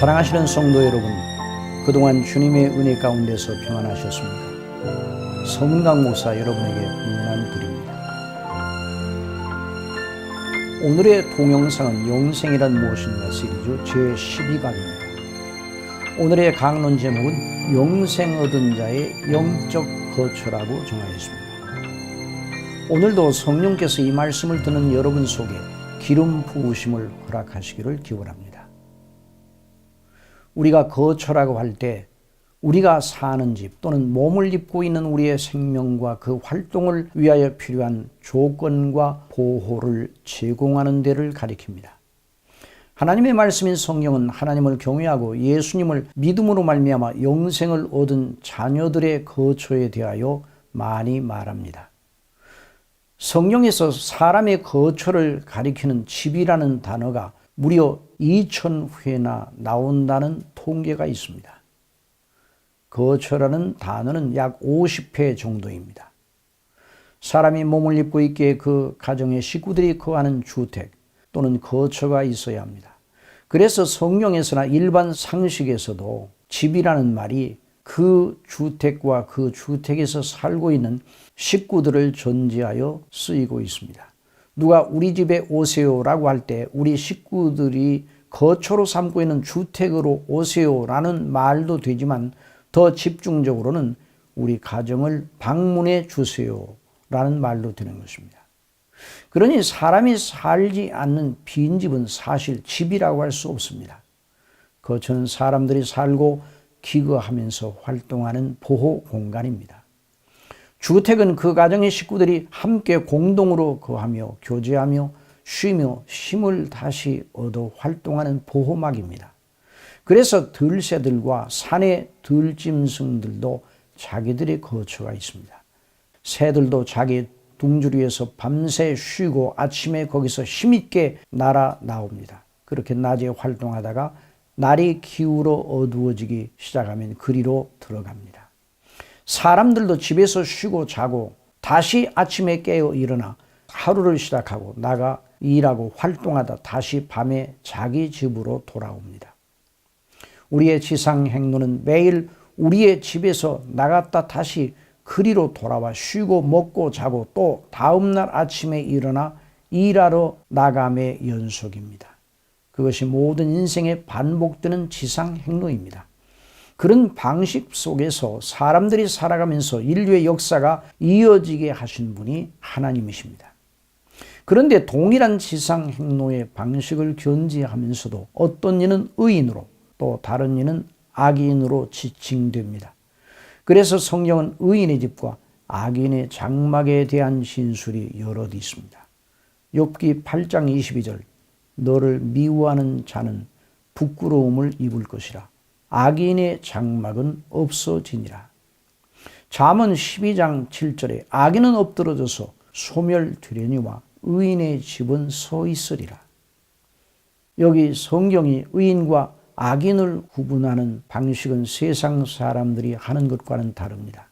사랑하시는 성도 여러분, 그동안 주님의 은혜 가운데서 평안하셨습니까? 성강 목사 여러분에게 문안 드립니다. 오늘의 동영상은 영생이란 무엇인가 시리즈 제12강입니다. 오늘의 강론 제목은 영생 얻은 자의 영적 거처라고 정하였습니다. 오늘도 성령께서 이 말씀을 듣는 여러분 속에 기름 부으심을 허락하시기를 기원합니다. 우리가 거처라고 할 때 우리가 사는 집 또는 몸을 입고 있는 우리의 생명과 그 활동을 위하여 필요한 조건과 보호를 제공하는 데를 가리킵니다. 하나님의 말씀인 성경은 하나님을 경외하고 예수님을 믿음으로 말미암아 영생을 얻은 자녀들의 거처에 대하여 많이 말합니다. 성경에서 사람의 거처를 가리키는 집이라는 단어가 무려 2,000회나 나온다는 통계가 있습니다. 거처라는 단어는 약 50회 정도입니다. 사람이 몸을 입고 있기에 그 가정의 식구들이 거하는 주택 또는 거처가 있어야 합니다. 그래서 성경에서나 일반 상식에서도 집이라는 말이 그 주택과 그 주택에서 살고 있는 식구들을 전제하여 쓰이고 있습니다. 누가 우리 집에 오세요라고 할 때 우리 식구들이 거처로 삼고 있는 주택으로 오세요라는 말도 되지만 더 집중적으로는 우리 가정을 방문해 주세요라는 말로 되는 것입니다. 그러니 사람이 살지 않는 빈집은 사실 집이라고 할 수 없습니다. 거처는 사람들이 살고 기거하면서 활동하는 보호 공간입니다. 주택은 그 가정의 식구들이 함께 공동으로 거하며 교제하며 쉬며 힘을 다시 얻어 활동하는 보호막입니다. 그래서 들새들과 산의 들짐승들도 자기들의 거처가 있습니다. 새들도 자기 둥줄 위에서 밤새 쉬고 아침에 거기서 힘있게 날아 나옵니다. 그렇게 낮에 활동하다가 날이 기울어 어두워지기 시작하면 그리로 들어갑니다. 사람들도 집에서 쉬고 자고 다시 아침에 깨어 일어나 하루를 시작하고 나가 일하고 활동하다 다시 밤에 자기 집으로 돌아옵니다. 우리의 지상 행로는 매일 우리의 집에서 나갔다 다시 그리로 돌아와 쉬고 먹고 자고 또 다음날 아침에 일어나 일하러 나감의 연속입니다. 그것이 모든 인생에 반복되는 지상 행로입니다. 그런 방식 속에서 사람들이 살아가면서 인류의 역사가 이어지게 하신 분이 하나님이십니다. 그런데 동일한 지상 행로의 방식을 견지하면서도 어떤 이는 의인으로 또 다른 이는 악인으로 지칭됩니다. 그래서 성경은 의인의 집과 악인의 장막에 대한 진술이 여럿 있습니다. 욥기 8장 22절 너를 미워하는 자는 부끄러움을 입을 것이라 악인의 장막은 없어지니라. 잠언 12장 7절에 악인은 엎드러져서 소멸되려니와 의인의 집은 서 있으리라. 여기 성경이 의인과 악인을 구분하는 방식은 세상 사람들이 하는 것과는 다릅니다.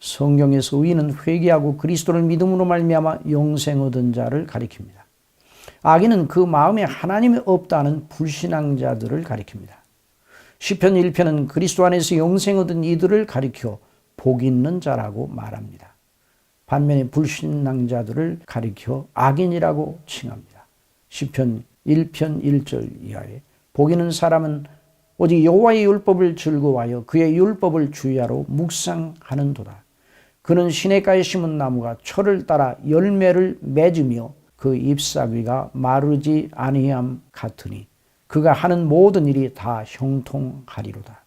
성경에서 의인은 회개하고 그리스도를 믿음으로 말미암아 영생 얻은 자를 가리킵니다. 악인은 그 마음에 하나님이 없다는 불신앙자들을 가리킵니다. 시편 1편은 그리스도 안에서 영생 얻은 이들을 가리켜 복 있는 자라고 말합니다. 반면에 불신앙자들을 가리켜 악인이라고 칭합니다. 시편 1편 1절 이하에 복 있는 사람은 오직 여호와의 율법을 즐거워하여 그의 율법을 주야로 묵상하는도다. 그는 시냇가에 심은 나무가 철을 따라 열매를 맺으며 그 잎사귀가 마르지 아니함 같으니 그가 하는 모든 일이 다 형통하리로다.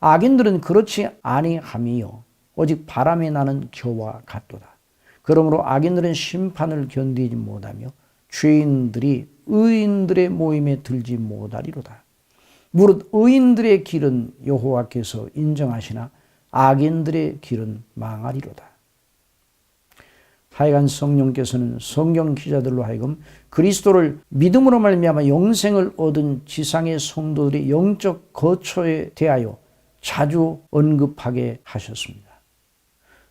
악인들은 그렇지 아니함이요 오직 바람에 나는 겨와 같도다. 그러므로 악인들은 심판을 견디지 못하며 죄인들이 의인들의 모임에 들지 못하리로다. 무릇 의인들의 길은 여호와께서 인정하시나 악인들의 길은 망하리로다. 하여간 성령께서는 성경 기자들로 하여금 그리스도를 믿음으로 말미암아 영생을 얻은 지상의 성도들의 영적 거처에 대하여 자주 언급하게 하셨습니다.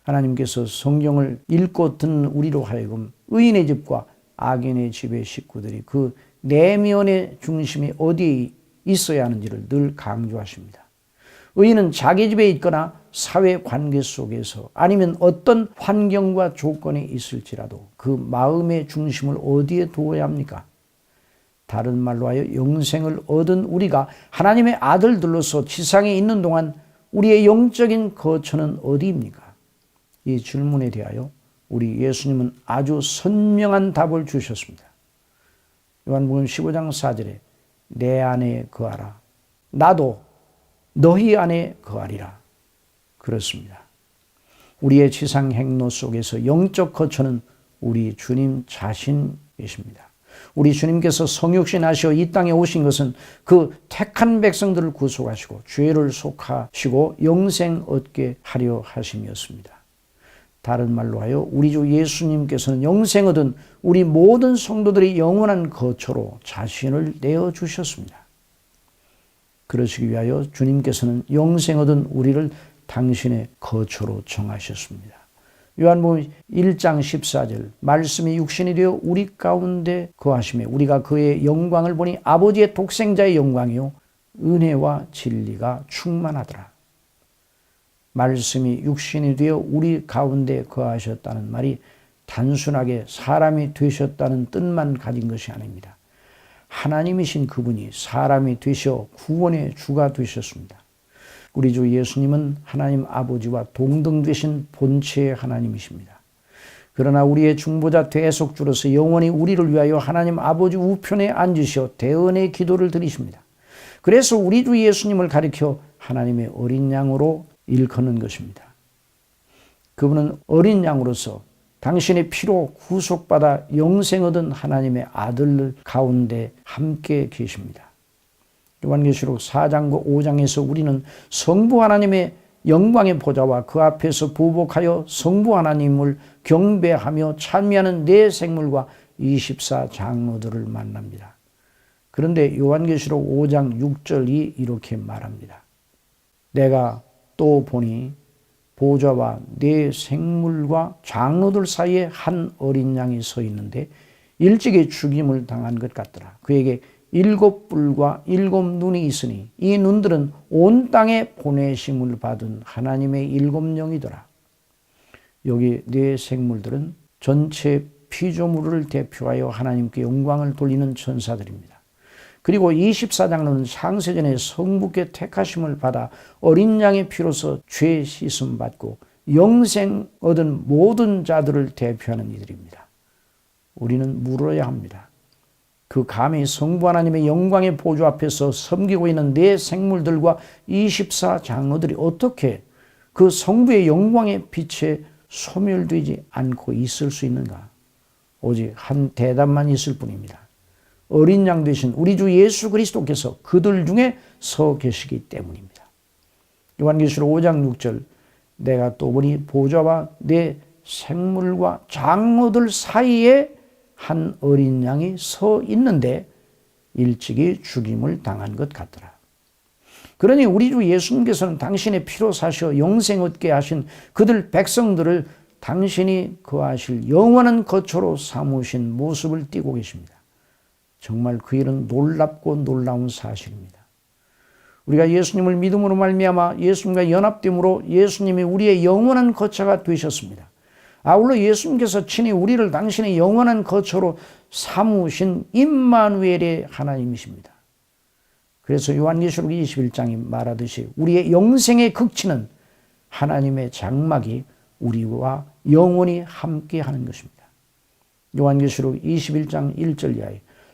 하나님께서 성경을 읽고 듣는 우리로 하여금 의인의 집과 악인의 집의 식구들이 그 내면의 중심이 어디에 있어야 하는지를 늘 강조하십니다. 의인은 자기 집에 있거나 사회 관계 속에서 아니면 어떤 환경과 조건에 있을지라도 그 마음의 중심을 어디에 두어야 합니까? 다른 말로 하여 영생을 얻은 우리가 하나님의 아들들로서 지상에 있는 동안 우리의 영적인 거처는 어디입니까? 이 질문에 대하여 우리 예수님은 아주 선명한 답을 주셨습니다. 요한복음 15장 4절에 내 안에 거하라. 나도 너희 안에 거하리라. 그렇습니다. 우리의 지상 행로 속에서 영적 거처는 우리 주님 자신이십니다. 우리 주님께서 성육신하시어 이 땅에 오신 것은 그 택한 백성들을 구속하시고 죄를 속하시고 영생 얻게 하려 하심이었습니다. 다른 말로 하여 우리 주 예수님께서는 영생 얻은 우리 모든 성도들이 영원한 거처로 자신을 내어 주셨습니다. 그러시기 위하여 주님께서는 영생 얻은 우리를 당신의 거처로 정하셨습니다. 요한복음 1장 14절 말씀이 육신이 되어 우리 가운데 거하심에 우리가 그의 영광을 보니 아버지의 독생자의 영광이요 은혜와 진리가 충만하더라. 말씀이 육신이 되어 우리 가운데 거하셨다는 말이 단순하게 사람이 되셨다는 뜻만 가진 것이 아닙니다. 하나님이신 그분이 사람이 되셔 구원의 주가 되셨습니다. 우리 주 예수님은 하나님 아버지와 동등되신 본체의 하나님이십니다. 그러나 우리의 중보자 대속주로서 영원히 우리를 위하여 하나님 아버지 우편에 앉으셔 대언의 기도를 드리십니다. 그래서 우리 주 예수님을 가리켜 하나님의 어린 양으로 일컫는 것입니다. 그분은 어린 양으로서 당신의 피로 구속받아 영생 얻은 하나님의 아들 가운데 함께 계십니다. 요한계시록 4장과 5장에서 우리는 성부 하나님의 영광의 보좌와 그 앞에서 부복하여 성부 하나님을 경배하며 찬미하는 네 생물과 24 장로들을 만납니다. 그런데 요한계시록 5장 6절이 이렇게 말합니다. 내가 또 보니 보좌와 네 생물과 장로들 사이에 한 어린 양이 서 있는데 일찍이 죽임을 당한 것 같더라. 그에게 일곱 뿔과 일곱 눈이 있으니 이 눈들은 온 땅에 보내심을 받은 하나님의 일곱 영이더라. 여기 네 생물들은 전체 피조물을 대표하여 하나님께 영광을 돌리는 천사들입니다. 그리고 24장로는 창세전에 성부께 택하심을 받아 어린 양의 피로서 죄 씻음 받고 영생 얻은 모든 자들을 대표하는 이들입니다. 우리는 물어야 합니다. 그 감히 성부 하나님의 영광의 보좌 앞에서 섬기고 있는 내 생물들과 24 장로들이 어떻게 그 성부의 영광의 빛에 소멸되지 않고 있을 수 있는가? 오직 한 대답만 있을 뿐입니다. 어린 양 되신 우리 주 예수 그리스도께서 그들 중에 서 계시기 때문입니다. 요한계시록 5장 6절 내가 또 보니 보좌와 내 생물과 장로들 사이에 한 어린 양이 서 있는데 일찍이 죽임을 당한 것 같더라. 그러니 우리 주 예수님께서는 당신의 피로 사셔 영생 얻게 하신 그들 백성들을 당신이 거하실 영원한 거처로 삼으신 모습을 띠고 계십니다. 정말 그 일은 놀랍고 놀라운 사실입니다. 우리가 예수님을 믿음으로 말미암아 예수님과 연합됨으로 예수님이 우리의 영원한 거처가 되셨습니다. 아울러 예수님께서 친히 우리를 당신의 영원한 거처로 삼으신 임마누엘의 하나님이십니다. 그래서 요한계시록 21장이 말하듯이 우리의 영생의 극치는 하나님의 장막이 우리와 영원히 함께 하는 것입니다. 요한계시록 21장 1절 이하에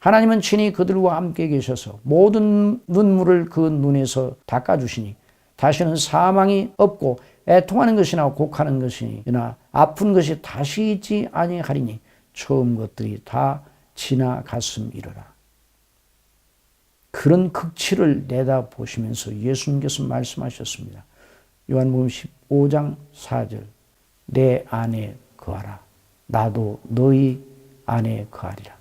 하나님은 친히 그들과 함께 계셔서 모든 눈물을 그 눈에서 닦아주시니 다시는 사망이 없고 애통하는 것이나 곡하는 것이나 아픈 것이 다시 있지 아니하리니 처음 것들이 다 지나갔음이로라. 그런 극치를 내다 보시면서 예수님께서 말씀하셨습니다. 요한복음 15장 4절 내 안에 거하라 나도 너희 안에 거하리라.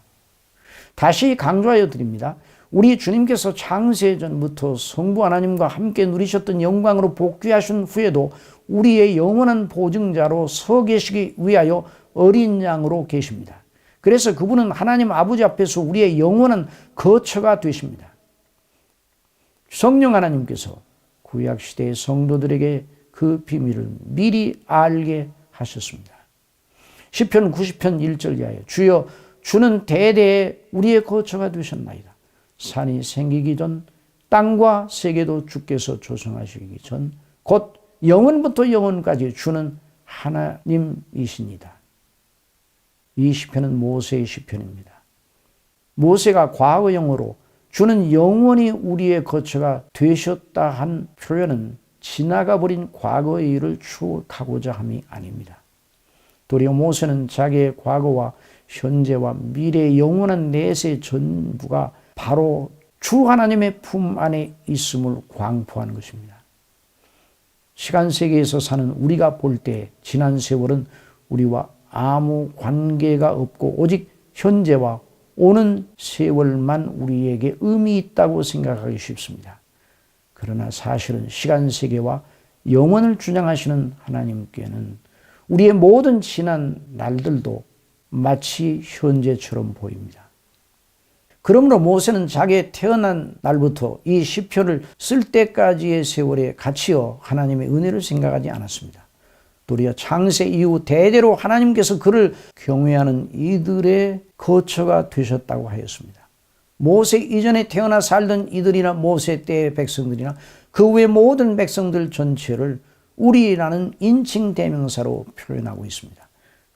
다시 강조하여 드립니다. 우리 주님께서 창세 전부터 성부 하나님과 함께 누리셨던 영광으로 복귀하신 후에도 우리의 영원한 보증자로 서 계시기 위하여 어린 양으로 계십니다. 그래서 그분은 하나님 아버지 앞에서 우리의 영원한 거처가 되십니다. 성령 하나님께서 구약 시대의 성도들에게 그 비밀을 미리 알게 하셨습니다. 시편 90편 1절 이하에 주여 주는 대대에 우리의 거처가 되셨나이다. 산이 생기기 전 땅과 세계도 주께서 조성하시기 전 곧 영원부터 영원까지 주는 하나님이십니다. 이 시편은 모세의 시편입니다. 모세가 과거형으로 주는 영원히 우리의 거처가 되셨다 한 표현은 지나가 버린 과거의 일을 추억하고자 함이 아닙니다. 도리어 모세는 자기의 과거와 현재와 미래의 영원한 내세 전부가 바로 주 하나님의 품 안에 있음을 광포하는 것입니다. 시간 세계에서 사는 우리가 볼 때 지난 세월은 우리와 아무 관계가 없고 오직 현재와 오는 세월만 우리에게 의미 있다고 생각하기 쉽습니다. 그러나 사실은 시간 세계와 영원을 주장하시는 하나님께는 우리의 모든 지난 날들도 마치 현재처럼 보입니다. 그러므로 모세는 자기 태어난 날부터 이 시편을 쓸 때까지의 세월에 갇히어 하나님의 은혜를 생각하지 않았습니다. 도리어 창세 이후 대대로 하나님께서 그를 경외하는 이들의 거처가 되셨다고 하였습니다. 모세 이전에 태어나 살던 이들이나 모세 때의 백성들이나 그 외 모든 백성들 전체를 우리라는 인칭 대명사로 표현하고 있습니다.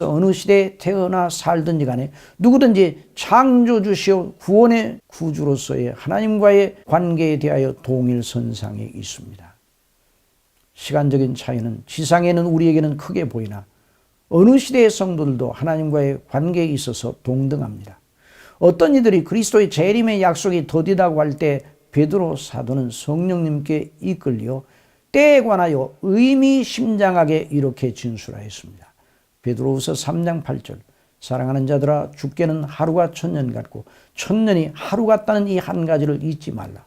어느 시대에 태어나 살든지 간에 누구든지 창조주시오 구원의 구주로서의 하나님과의 관계에 대하여 동일선상에 있습니다. 시간적인 차이는 지상에는 우리에게는 크게 보이나 어느 시대의 성도들도 하나님과의 관계에 있어서 동등합니다. 어떤 이들이 그리스도의 재림의 약속이 더디다고 할 때 베드로 사도는 성령님께 이끌려 때에 관하여 의미심장하게 이렇게 진술하였습니다. 베드로후서 3장 8절 사랑하는 자들아 죽게는 하루가 천년 같고 천년이 하루 같다는 이 한 가지를 잊지 말라.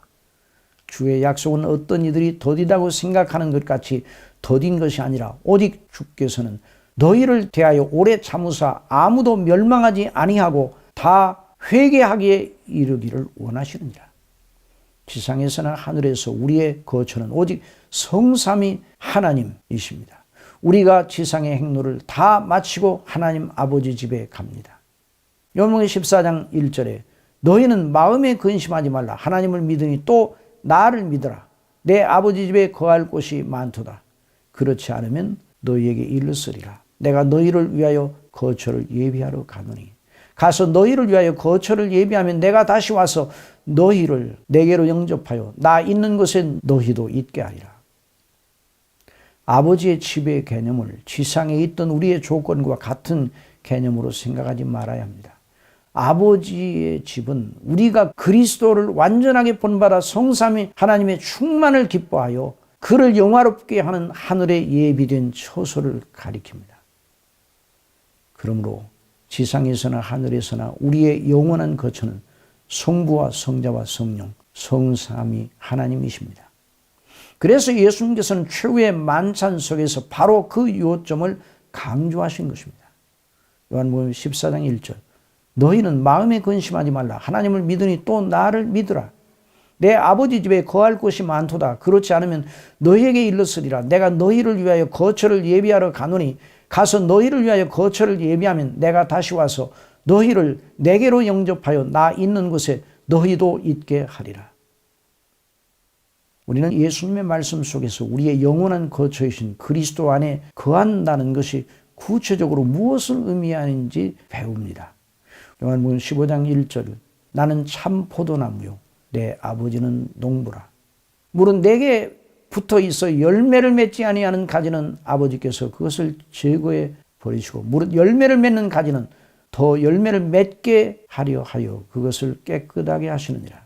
주의 약속은 어떤 이들이 더디다고 생각하는 것 같이 더딘 것이 아니라 오직 주께서는 너희를 대하여 오래 참으사 아무도 멸망하지 아니하고 다 회개하기에 이르기를 원하시느니라. 지상에서나 하늘에서 우리의 거처는 오직 성삼이 하나님이십니다. 우리가 지상의 행로를 다 마치고 하나님 아버지 집에 갑니다. 요몽의 14장 1절에 너희는 마음에 근심하지 말라. 하나님을 믿으니 또 나를 믿어라. 내 아버지 집에 거할 곳이 많도다. 그렇지 않으면 너희에게 일렀으리라. 내가 너희를 위하여 거처를 예비하러 가노니. 가서 너희를 위하여 거처를 예비하면 내가 다시 와서 너희를 내게로 영접하여 나 있는 곳에 너희도 있게 하리라. 아버지의 집의 개념을 지상에 있던 우리의 조건과 같은 개념으로 생각하지 말아야 합니다. 아버지의 집은 우리가 그리스도를 완전하게 본받아 성삼위 하나님의 충만을 기뻐하여 그를 영화롭게 하는 하늘에 예비된 처소를 가리킵니다. 그러므로 지상에서나 하늘에서나 우리의 영원한 거처는 성부와 성자와 성령, 성삼위 하나님이십니다. 그래서 예수님께서는 최후의 만찬 속에서 바로 그 요점을 강조하신 것입니다. 요한복음 14장 1절. 너희는 마음에 근심하지 말라. 하나님을 믿으니 또 나를 믿으라. 내 아버지 집에 거할 곳이 많도다. 그렇지 않으면 너희에게 일렀으리라. 내가 너희를 위하여 거처를 예비하러 가노니 가서 너희를 위하여 거처를 예비하면 내가 다시 와서 너희를 내게로 영접하여 나 있는 곳에 너희도 있게 하리라. 우리는 예수님의 말씀 속에서 우리의 영원한 거처이신 그리스도 안에 거한다는 것이 구체적으로 무엇을 의미하는지 배웁니다. 요한복음 15장 1절 나는 참 포도나무요 내 아버지는 농부라 물은 내게 붙어 있어 열매를 맺지 아니하는 가지는 아버지께서 그것을 제거해 버리시고 물은 열매를 맺는 가지는 더 열매를 맺게 하려 하여 그것을 깨끗하게 하시느니라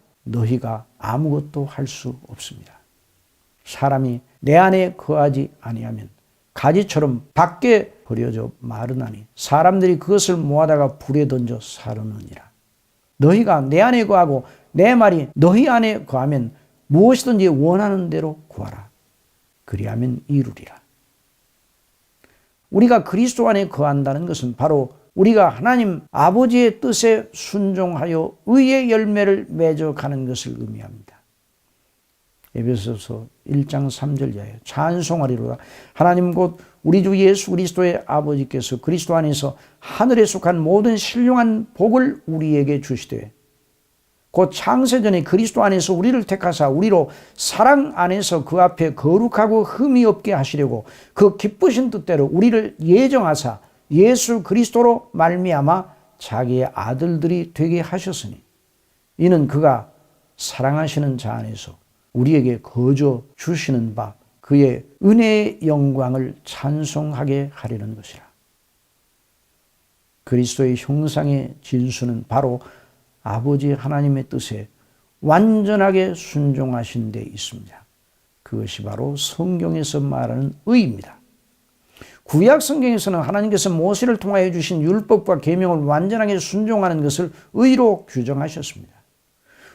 너희가 아무것도 할 수 없습니다. 사람이 내 안에 거하지 아니하면 가지처럼 밖에 버려져 마르나니 사람들이 그것을 모아다가 불에 던져 사르느니라. 너희가 내 안에 거하고 내 말이 너희 안에 거하면 무엇이든지 원하는 대로 구하라. 그리하면 이루리라. 우리가 그리스도 안에 거한다는 것은 바로 우리가 하나님 아버지의 뜻에 순종하여 의의 열매를 맺어가는 것을 의미합니다. 에베소서 1장 3절 이하에 찬송하리로다. 하나님 곧 우리 주 예수 그리스도의 아버지께서 그리스도 안에서 하늘에 속한 모든 신령한 복을 우리에게 주시되 곧 창세전에 그리스도 안에서 우리를 택하사 우리로 사랑 안에서 그 앞에 거룩하고 흠이 없게 하시려고 그 기쁘신 뜻대로 우리를 예정하사 예수 그리스도로 말미암아 자기의 아들들이 되게 하셨으니 이는 그가 사랑하시는 자 안에서 우리에게 거저 주시는 바 그의 은혜의 영광을 찬송하게 하려는 것이라. 그리스도의 형상의 진수는 바로 아버지 하나님의 뜻에 완전하게 순종하신 데 있습니다. 그것이 바로 성경에서 말하는 의입니다. 구약 성경에서는 하나님께서 모세를 통하여 주신 율법과 계명을 완전하게 순종하는 것을 의로 규정하셨습니다.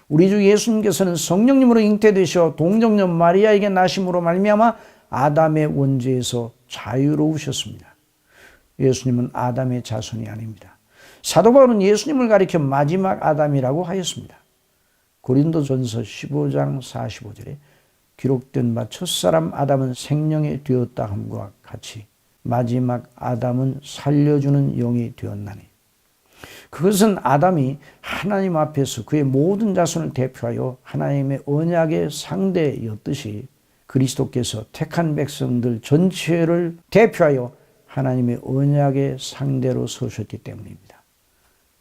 우리 주 예수님께서는 성령님으로 잉태되셔 동정녀 마리아에게 나심으로 말미암아 아담의 원죄에서 자유로우셨습니다. 예수님은 아담의 자손이 아닙니다. 사도 바울은 예수님을 가리켜 마지막 아담이라고 하였습니다. 고린도전서 15장 45절에 기록된 바 첫사람 아담은 생명이 되었다 함과 같이 마지막 아담은 살려주는 영이 되었나니 그것은 아담이 하나님 앞에서 그의 모든 자손을 대표하여 하나님의 언약의 상대였듯이 그리스도께서 택한 백성들 전체를 대표하여 하나님의 언약의 상대로 서셨기 때문입니다.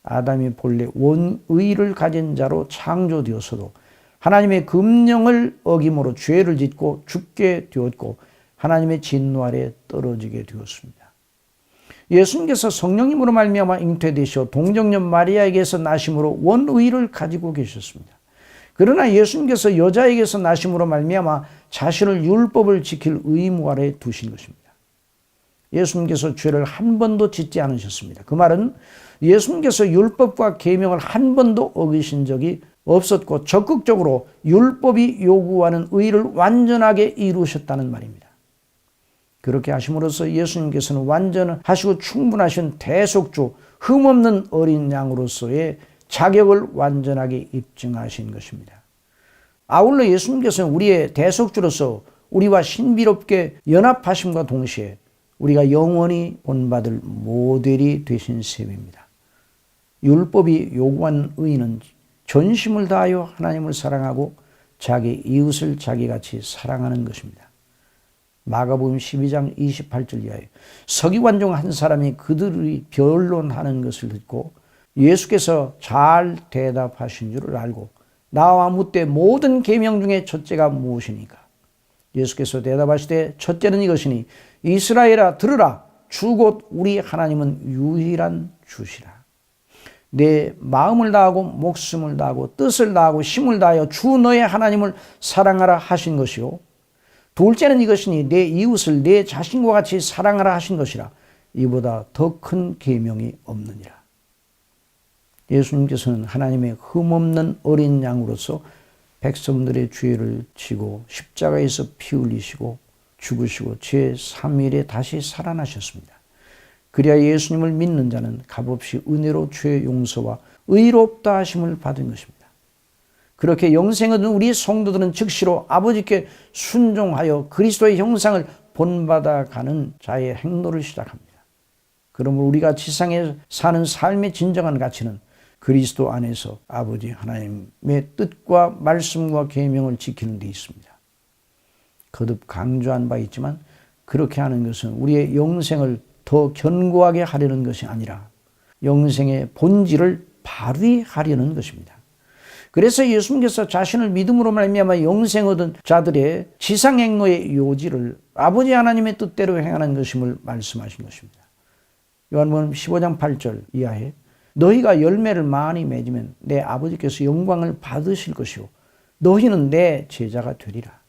아담이 본래 원의를 가진 자로 창조되었어도 하나님의 금령을 어김으로 죄를 짓고 죽게 되었고 하나님의 진노 아래 떨어지게 되었습니다. 예수님께서 성령님으로 말미암아 잉태되셔 동정녀 마리아에게서 나심으로 원의를 가지고 계셨습니다. 그러나 예수님께서 여자에게서 나심으로 말미암아 자신을 율법을 지킬 의무 아래 두신 것입니다. 예수님께서 죄를 한 번도 짓지 않으셨습니다. 그 말은 예수님께서 율법과 계명을 한 번도 어기신 적이 없었고 적극적으로 율법이 요구하는 의를 완전하게 이루셨다는 말입니다. 그렇게 하심으로써 예수님께서는 완전하시고 충분하신 대속주, 흠없는 어린 양으로서의 자격을 완전하게 입증하신 것입니다. 아울러 예수님께서는 우리의 대속주로서 우리와 신비롭게 연합하심과 동시에 우리가 영원히 본받을 모델이 되신 셈입니다. 율법이 요구한 의인은 전심을 다하여 하나님을 사랑하고 자기 이웃을 자기같이 사랑하는 것입니다. 마가복음 12장 28절 이하에 서기관 중 한 사람이 그들이 변론하는 것을 듣고 예수께서 잘 대답하신 줄을 알고 나와 묻되 모든 계명 중에 첫째가 무엇이니까? 예수께서 대답하시되 첫째는 이것이니 이스라엘아 들으라. 주 곧 우리 하나님은 유일한 주시라. 내 마음을 다하고 목숨을 다하고 뜻을 다하고 힘을 다하여 주 너의 하나님을 사랑하라 하신 것이요 둘째는 이것이니 내 이웃을 내 자신과 같이 사랑하라 하신 것이라 이보다 더 큰 계명이 없느니라. 예수님께서는 하나님의 흠없는 어린 양으로서 백성들의 죄를 지고 십자가에서 피 흘리시고 죽으시고 제3일에 다시 살아나셨습니다. 그리하 예수님을 믿는 자는 값없이 은혜로 죄 용서와 의롭다 하심을 받은 것입니다. 그렇게 영생은 우리 성도들은 즉시로 아버지께 순종하여 그리스도의 형상을 본받아 가는 자의 행로를 시작합니다. 그러므로 우리가 지상에 사는 삶의 진정한 가치는 그리스도 안에서 아버지 하나님의 뜻과 말씀과 계명을 지키는 데 있습니다. 거듭 강조한 바 있지만 그렇게 하는 것은 우리의 영생을 더 견고하게 하려는 것이 아니라 영생의 본질을 발휘하려는 것입니다. 그래서 예수님께서 자신을 믿음으로 말미암아 영생 얻은 자들의 지상 행로의 요지를 아버지 하나님의 뜻대로 행하는 것임을 말씀하신 것입니다. 요한복음 15장 8절 이하에 너희가 열매를 많이 맺으면 내 아버지께서 영광을 받으실 것이요 너희는 내 제자가 되리라.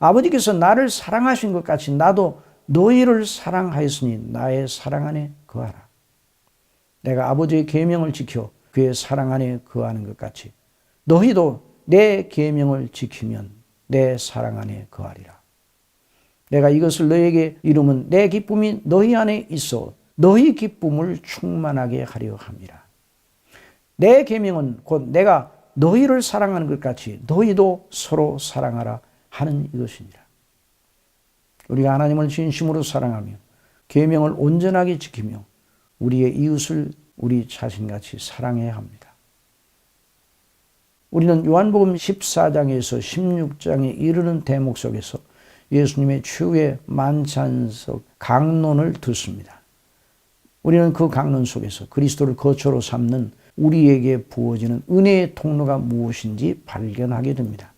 아버지께서 나를 사랑하신 것 같이 나도 너희를 사랑하였으니 나의 사랑 안에 거하라. 내가 아버지의 계명을 지켜 그의 사랑 안에 거하는 것 같이 너희도 내 계명을 지키면 내 사랑 안에 거하리라. 내가 이것을 너에게 이루면 내 기쁨이 너희 안에 있어 너희 기쁨을 충만하게 하려 함이라. 내 계명은 곧 내가 너희를 사랑하는 것 같이 너희도 서로 사랑하라 하는 이것이니라. 우리가 하나님을 진심으로 사랑하며 계명을 온전하게 지키며 우리의 이웃을 우리 자신같이 사랑해야 합니다. 우리는 요한복음 14장에서 16장에 이르는 대목 속에서 예수님의 최후의 만찬석 강론을 듣습니다. 우리는 그 강론 속에서 그리스도를 거처로 삼는 우리에게 부어지는 은혜의 통로가 무엇인지 발견하게 됩니다.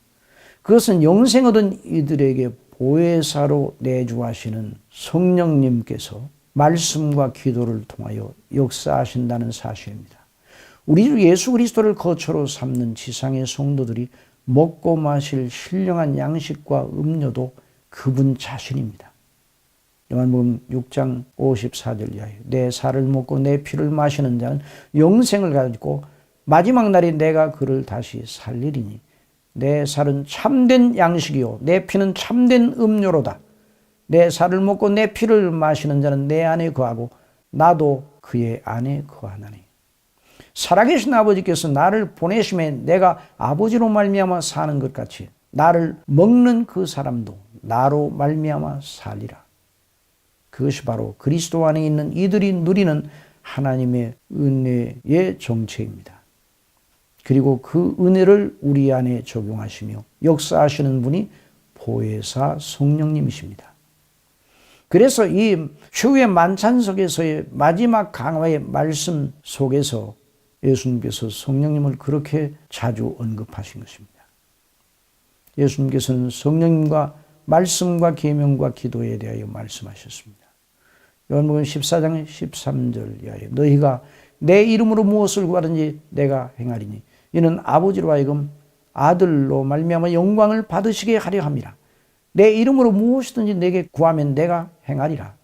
그것은 영생 얻은 이들에게 보혜사로 내주하시는 성령님께서 말씀과 기도를 통하여 역사하신다는 사실입니다. 우리 주 예수 그리스도를 거처로 삼는 지상의 성도들이 먹고 마실 신령한 양식과 음료도 그분 자신입니다. 요한복음 6장 54절 이하에 내 살을 먹고 내 피를 마시는 자는 영생을 가지고 마지막 날에 내가 그를 다시 살리리니 내 살은 참된 양식이요 내 피는 참된 음료로다. 내 살을 먹고 내 피를 마시는 자는 내 안에 거하고 나도 그의 안에 거하나니. 살아계신 아버지께서 나를 보내심에 내가 아버지로 말미암아 사는 것 같이 나를 먹는 그 사람도 나로 말미암아 살리라. 그것이 바로 그리스도 안에 있는 이들이 누리는 하나님의 은혜의 정체입니다. 그리고 그 은혜를 우리 안에 적용하시며 역사하시는 분이 보혜사 성령님이십니다. 그래서 이 최후의 만찬석에서의 마지막 강화의 말씀 속에서 예수님께서 성령님을 그렇게 자주 언급하신 것입니다. 예수님께서는 성령님과 말씀과 계명과 기도에 대하여 말씀하셨습니다. 요한복음 14장 13절 이하에 너희가 내 이름으로 무엇을 구하든지 내가 행하리니 이는 아버지로 하여금 아들로 말미암아 영광을 받으시게 하려 함이라. 내 이름으로 무엇이든지 내게 구하면 내가 행하리라.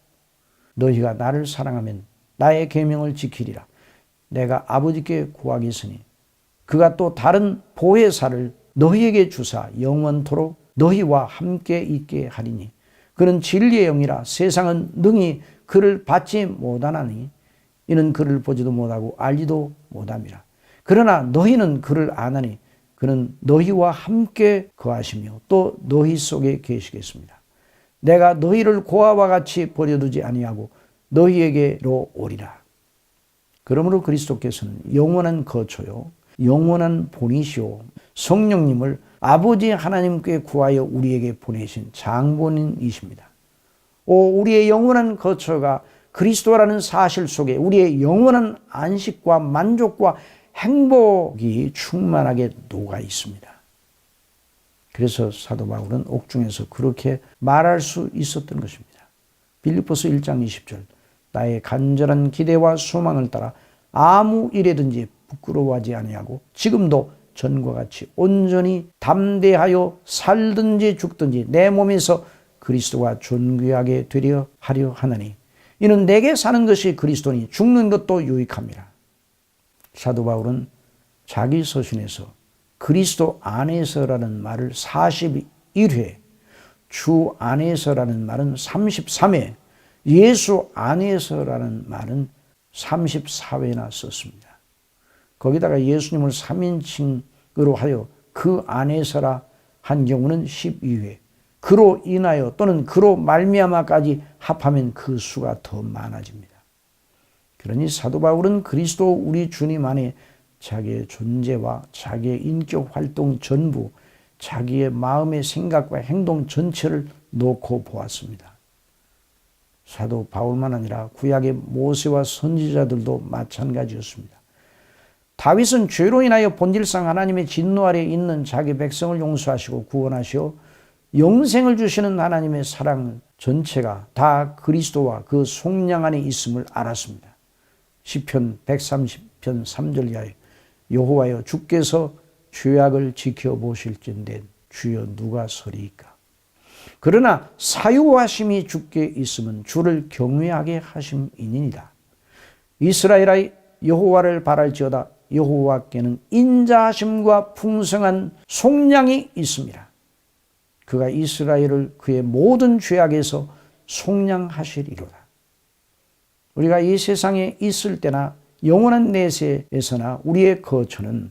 너희가 나를 사랑하면 나의 계명을 지키리라. 내가 아버지께 구하겠으니 그가 또 다른 보혜사를 너희에게 주사 영원토록 너희와 함께 있게 하리니 그는 진리의 영이라 세상은 능히 그를 받지 못하나니 이는 그를 보지도 못하고 알지도 못함이라. 그러나 너희는 그를 아나니 그는 너희와 함께 거하시며 또 너희 속에 계시겠습니다. 내가 너희를 고아와 같이 버려두지 아니하고 너희에게로 오리라. 그러므로 그리스도께서는 영원한 거처요, 영원한 본이시오, 성령님을 아버지 하나님께 구하여 우리에게 보내신 장본인이십니다. 오, 우리의 영원한 거처가 그리스도라는 사실 속에 우리의 영원한 안식과 만족과 행복이 충만하게 녹아 있습니다. 그래서 사도 바울은 옥중에서 그렇게 말할 수 있었던 것입니다. 빌립보서 1장 20절 나의 간절한 기대와 소망을 따라 아무 일에든지 부끄러워하지 아니하고 지금도 전과 같이 온전히 담대하여 살든지 죽든지 내 몸에서 그리스도가 존귀하게 되려 하려 하나니 이는 내게 사는 것이 그리스도니 죽는 것도 유익합니다. 사도 바울은 자기 서신에서 그리스도 안에서라는 말을 41회, 주 안에서라는 말은 33회, 예수 안에서라는 말은 34회나 썼습니다. 거기다가 예수님을 3인칭으로 하여 그 안에서라 한 경우는 12회, 그로 인하여 또는 그로 말미암아까지 합하면 그 수가 더 많아집니다. 그러니 사도 바울은 그리스도 우리 주님 안에 자기의 존재와 자기의 인격 활동 전부, 자기의 마음의 생각과 행동 전체를 놓고 보았습니다. 사도 바울만 아니라 구약의 모세와 선지자들도 마찬가지였습니다. 다윗은 죄로 인하여 본질상 하나님의 진노 아래 있는 자기 백성을 용서하시고 구원하시어 영생을 주시는 하나님의 사랑 전체가 다 그리스도와 그 속량 안에 있음을 알았습니다. 시편 130편 3절 이하에 여호와여 주께서 죄악을 지켜 보실진데 주여 누가 서리이까 그러나 사유하심이 주께 있으면 주를 경외하게 하심이니이다. 이스라엘아 여호와를 바랄지어다 여호와께는 인자하심과 풍성한 속량이 있습니다. 그가 이스라엘을 그의 모든 죄악에서 속량하시리로다. 우리가 이 세상에 있을 때나 영원한 내세에서나 우리의 거처는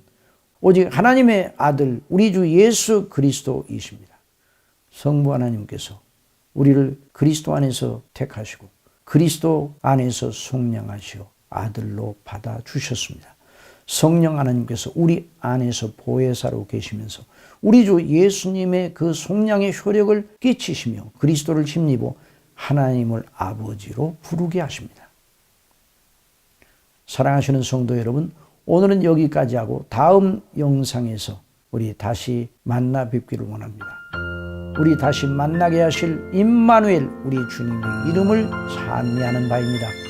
오직 하나님의 아들 우리 주 예수 그리스도이십니다. 성부 하나님께서 우리를 그리스도 안에서 택하시고 그리스도 안에서 속량하시어 아들로 받아 주셨습니다. 성령 하나님께서 우리 안에서 보혜사로 계시면서 우리 주 예수님의 그 속량의 효력을 끼치시며 그리스도를 힘입어 하나님을 아버지로 부르게 하십니다. 사랑하시는 성도 여러분, 오늘은 여기까지 하고 다음 영상에서 우리 다시 만나 뵙기를 원합니다. 우리 다시 만나게 하실 임마누엘 우리 주님의 이름을 찬미하는 바입니다.